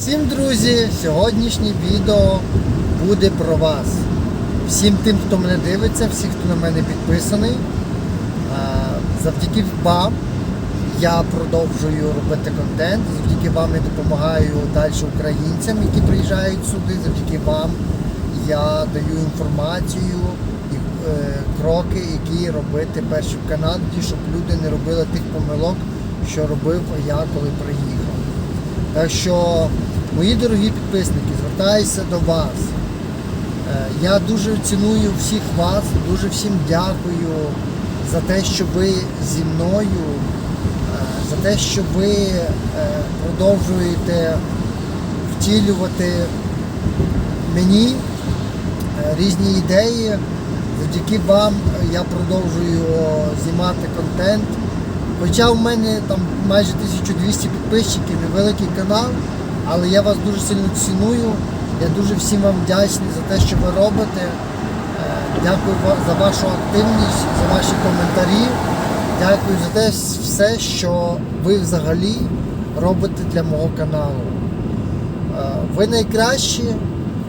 Всім друзі, сьогоднішнє відео буде про вас. Всім тим, хто мене дивиться, всіх, хто на мене підписаний. Завдяки вам я продовжую робити контент, завдяки вам я допомагаю далі українцям, які приїжджають сюди, завдяки вам я даю інформацію і е, кроки, які робити перші в Канаді, щоб люди не робили тих помилок, що робив я, коли приїхав. Так що, мої дорогі підписники, звертаюся до вас. Е, Я дуже ціную всіх вас, дуже всім дякую за те, що ви зі мною, е, за те, що ви е, продовжуєте втілювати мені різні ідеї. Завдяки вам я продовжую знімати контент. Хоча в мене там майже 1200 підписчиків великий канал, але я вас дуже сильно ціную. Я дуже всім вам вдячний за те, що ви робите. Е, Дякую за вашу активність, за ваші коментарі. Дякую за те все, що ви взагалі робите для мого каналу. Е, Ви найкращі.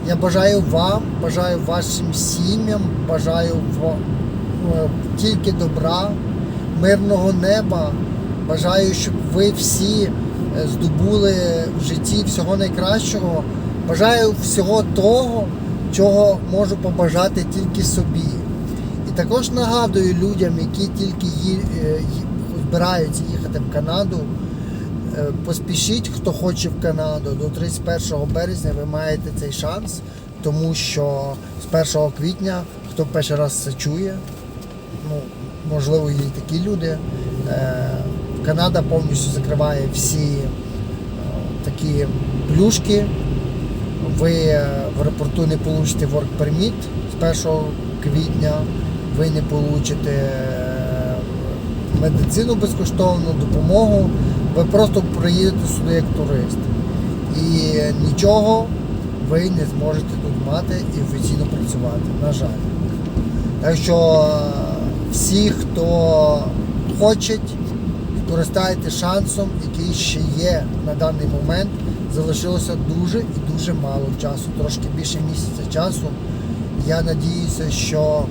Я бажаю вам, бажаю вашим сім'ям, бажаю е, тільки добра, мирного неба. Бажаю, щоб ви всі здобули в житті всього найкращого. Бажаю всього того, чого можу побажати тільки собі. І також нагадую людям, які тільки ї- е, збираються їхати в Канаду. Е, Поспішіть, хто хоче в Канаду. До 31 березня ви маєте цей шанс, тому що з 1 квітня, хто перший раз це чує, ну, можливо, є і такі люди. Канада повністю закриває всі е, такі плюшки. Ви е, в аеропорту не получите work permit з 1 квітня, ви не получите е, медицину безкоштовну, допомогу. Ви просто приїдете сюди як турист. І нічого ви не зможете тут мати і офіційно працювати, на жаль. Так що всі, хто хоче, скористайтеся шансом, який ще є на даний момент. Залишилося дуже і дуже мало часу, трошки більше місяця часу. Я надіюся, що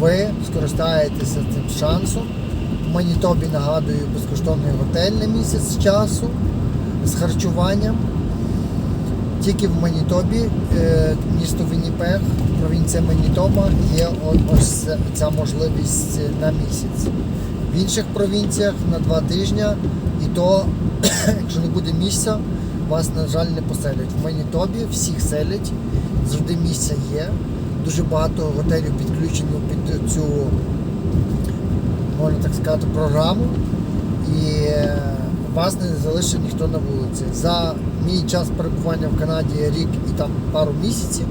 ви скористаєтеся цим шансом. В Манітобі нагадую безкоштовний готель на місяць часу з харчуванням. Тільки в Манітобі, е, місто Вінніпег, провінція Манітоба, є ось ця можливість на місяць. В інших провінціях на два тижні, і то, якщо не буде місця, вас, на жаль, не поселять. В Манітобі всіх селять, завжди місця є. Дуже багато готелів підключено під цю, можна так сказати, програму. І е, вас не залишить ніхто на вулиці. За мій час перебування в Канаді рік і там пару місяців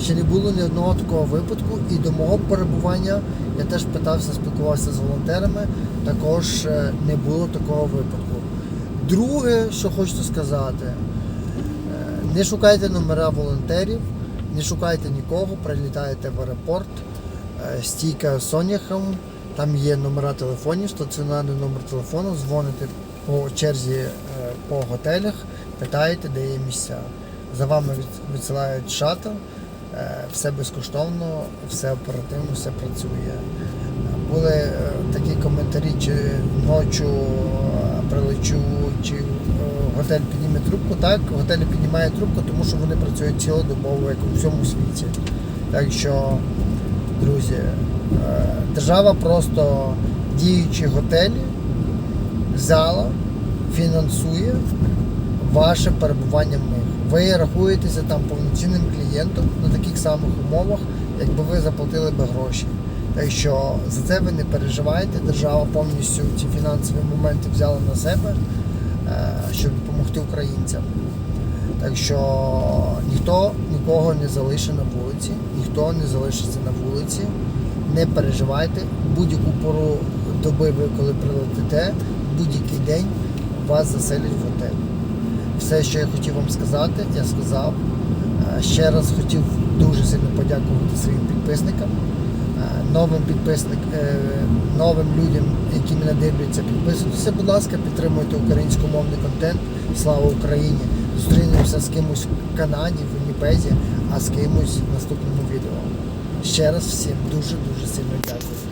ще не було ні одного такого випадку. І до мого перебування я теж питався, спілкувався з волонтерами, також е, не було такого випадку. Друге, що хочу сказати, е, не шукайте номера волонтерів, не шукайте нікого, прилітаєте в аеропорт, е, стійка Соняхом, там є номера телефонів, стаціонарний номер телефону, дзвоните по черзі по готелях, питаєте, де є місця. За вами відсилають шаттл, все безкоштовно, все оперативно, все працює. Були е, такі коментарі, чи ночі прилечу, чи е, готель підніме трубку. Так, готель не піднімає трубку, тому що вони працюють цілодобово, як у всьому світі. Так що, друзі, е, держава просто діючі готелі взяла, фінансує ваше перебування в них. Ви рахуєтеся там повноцінним клієнтом на таких самих умовах, якби ви заплатили би гроші. Так що за це ви не переживайте. Держава повністю ці фінансові моменти взяла на себе, е, щоб допомогти українцям. Так що ніхто нікого не залишить на вулиці, ніхто не залишиться на вулиці. Не переживайте, будь-яку пору доби ви коли прилетите, будь-який день вас заселять в готель. Все, що я хотів вам сказати, я сказав. Е, Ще раз хотів дуже сильно подякувати своїм підписникам. новим підписник, е, новим людям, які мене дивляться, підписуйтеся, будь ласка, підтримуйте українськомовний контент. Слава Україні! Зустрінемося з кимось в Канаді, в Вінніпезі, а з кимось в наступному відео. Ще раз всім дуже дуже сильно дякую.